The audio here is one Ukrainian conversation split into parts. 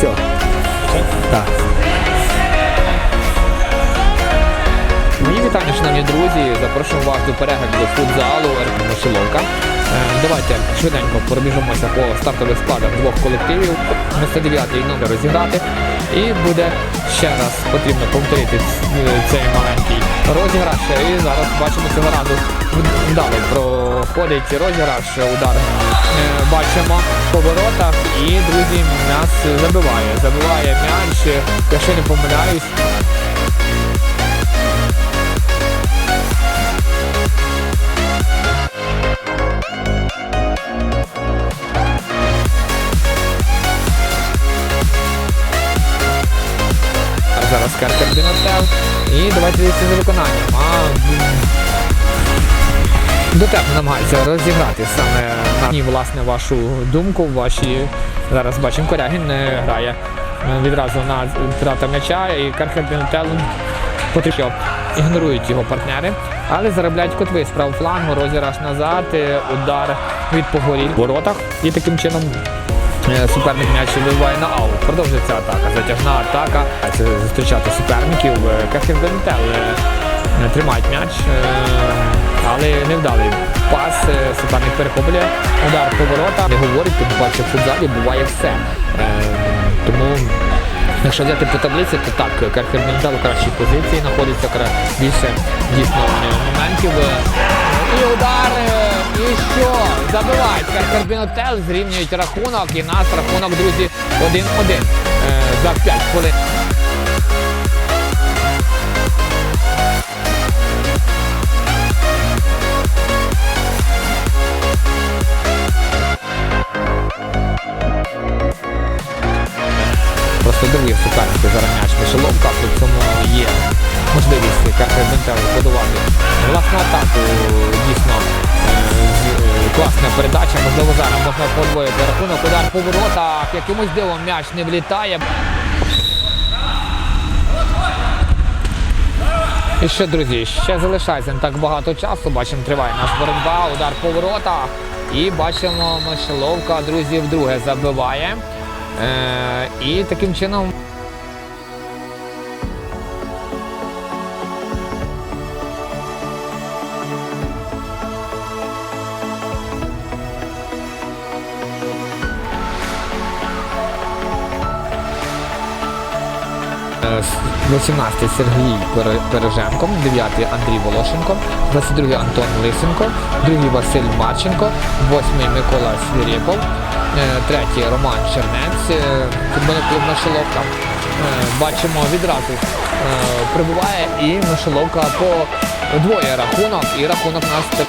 Все. Так. Мої вітання, шановні друзі. Запрошуємо вас до перегляду футзалу Мишеловка. Е, Давайте швиденько пробіжимося по стартових складах двох колективів. 99-й номер розіграти. І буде ще раз потрібно повторити е, цей маленький розіграш. І зараз бачимо цього разу вдало проходить розіграш, удар. Е, Бачимо в поворотах. і, друзі, нас забиває. Забиває м'яч, якщо не помиляюсь. Зараз карта Бінотел. І давайте дивитися за виконанням. А, дотепно намагається розіграти саме на ній, власне, вашу думку, ваші. Зараз бачимо, Корягін е, грає е, відразу на втрата м'яча і Кархер Бінотел потрібно ігнорують його партнери, але заробляють котви з правого флангу, розіграш назад, е, удар від погоріль в воротах і таким чином Суперник м'яч вибиває на аут. Продовжується атака. Затяжна атака. Це зустрічати суперників. Кахер Бентел е, тримають м'яч, е, але невдалий пас. Е, Суперник перехоплює. Удар по ворота. Не говорить, тому бачу, в футзалі буває все. Е, Тому Якщо взяти по таблиці, то так, Керхер Бентел у кращій позиції знаходиться більше дійсно е, моментів. Е, І удар, е, і що? Забивають Керхер Бентел, зрівнюють рахунок, і нас рахунок, друзі, 1-1 е, за 5 хвилин. Просто дивує суперники зараз м'яч Мишеловка, при цьому є можливість Карпер Бентелу подавати власну атаку. Передача, можливо зараз можна подвоїти рахунок, удар по воротах, якимось дивом м'яч не влітає. І ще, друзі, ще залишається не так багато часу. Бачимо, триває наш боротьба, удар по воротах. І бачимо, Мишеловка, друзі, вдруге забиває. Е, і таким чином. Е, 18-й Сергій Пере- Переженко, 9-й Андрій Волошенко, 22-й Антон Лисенко, 2-й Василь Марченко, 8-й Микола Свірєпов, 3-й Роман Чернець, е, футбольний клуб Мишеловка. Е, Бачимо відразу е, прибуває і Мишеловка по двоє рахунок, і рахунок у нас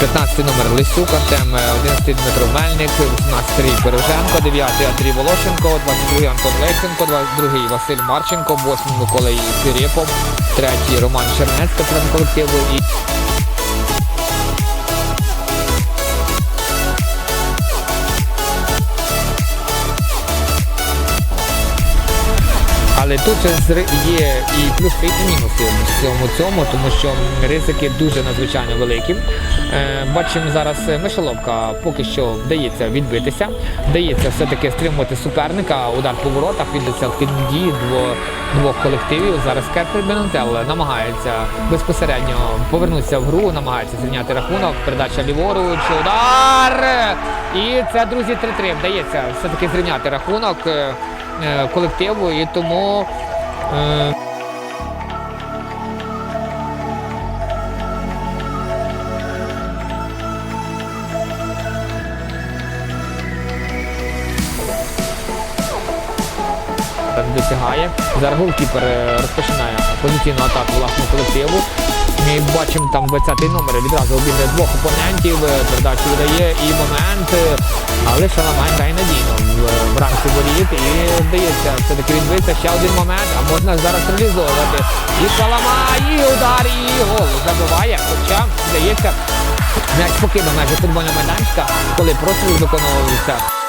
15 номер Лисюк, Артем, 11 Дмитро Мельник, 18 Сергій Береженко, 9 Андрій Волошенко, 22 Антон Лесенко, 22 Василь Марченко, 8 Миколай Сирєпов, 3 Роман Чернець, капітан колективу і Але тут є і плюси, і мінуси в цьому цьому, тому що ризики дуже надзвичайно великі. Е, бачимо зараз е, Мишеловка поки що вдається відбитися, вдається все-таки стримувати суперника, удар по воротах, віддається активні дії двох, колективів. Зараз Керпер Бенантел намагається безпосередньо повернутися в гру, намагається зрівняти рахунок, передача ліворуч, удар! І це, друзі, 3-3. Вдається все-таки зрівняти рахунок е, е, колективу, і тому. е, досягає. Зараз голкіпер е, розпочинає позиційну атаку власного колективу. Ми бачимо там 20-й номер, відразу обіграє двох опонентів, е, передачу видає і момент, е, але Шаламай грає надійно в, в рамці воріт і вдається все-таки відбитися ще один момент, а можна зараз реалізовувати. І Шаламай, і удар, і гол забиває, хоча здається, м'яч покинув майже футбольного майданчика, коли просто виконувався.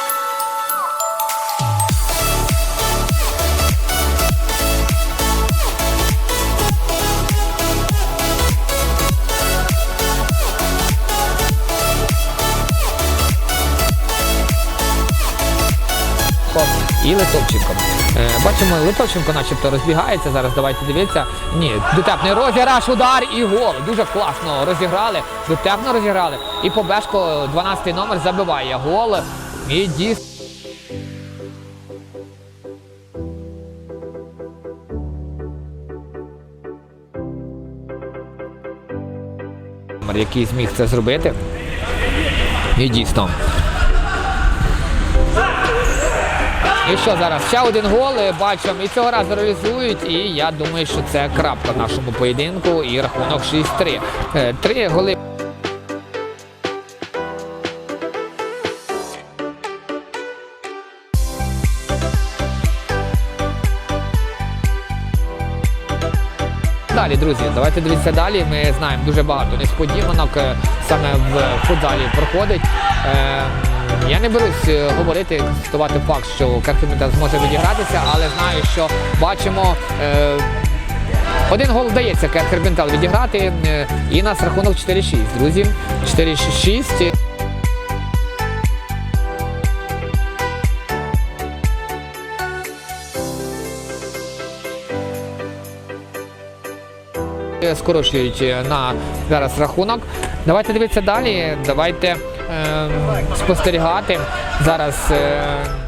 І Литовченко. Е, Бачимо, Литовченко начебто розбігається. Зараз давайте дивіться. Ні, дотепний розіграш, удар і гол. Дуже класно розіграли, дотепно розіграли. І Побешко, 12 номер, забиває гол. І дійсно. який зміг це зробити. І дійсно. І що зараз? Ще один гол е, бачимо. І цього разу реалізують. І я думаю, що це крапка нашому поєдинку. І рахунок 6-3. Е, Три голи. Далі, друзі, давайте дивитися далі. Ми знаємо дуже багато несподіванок е, саме в футзалі проходить. Я не берусь е, говорити, констатувати факт, що Карпімета зможе відігратися, але знаю, що бачимо. Е, один гол вдається Керкербентал відіграти. е, І нас рахунок 4-6, друзі. 4-6. скорочують на зараз рахунок. Давайте дивитися далі. Давайте спостерігати зараз. Е,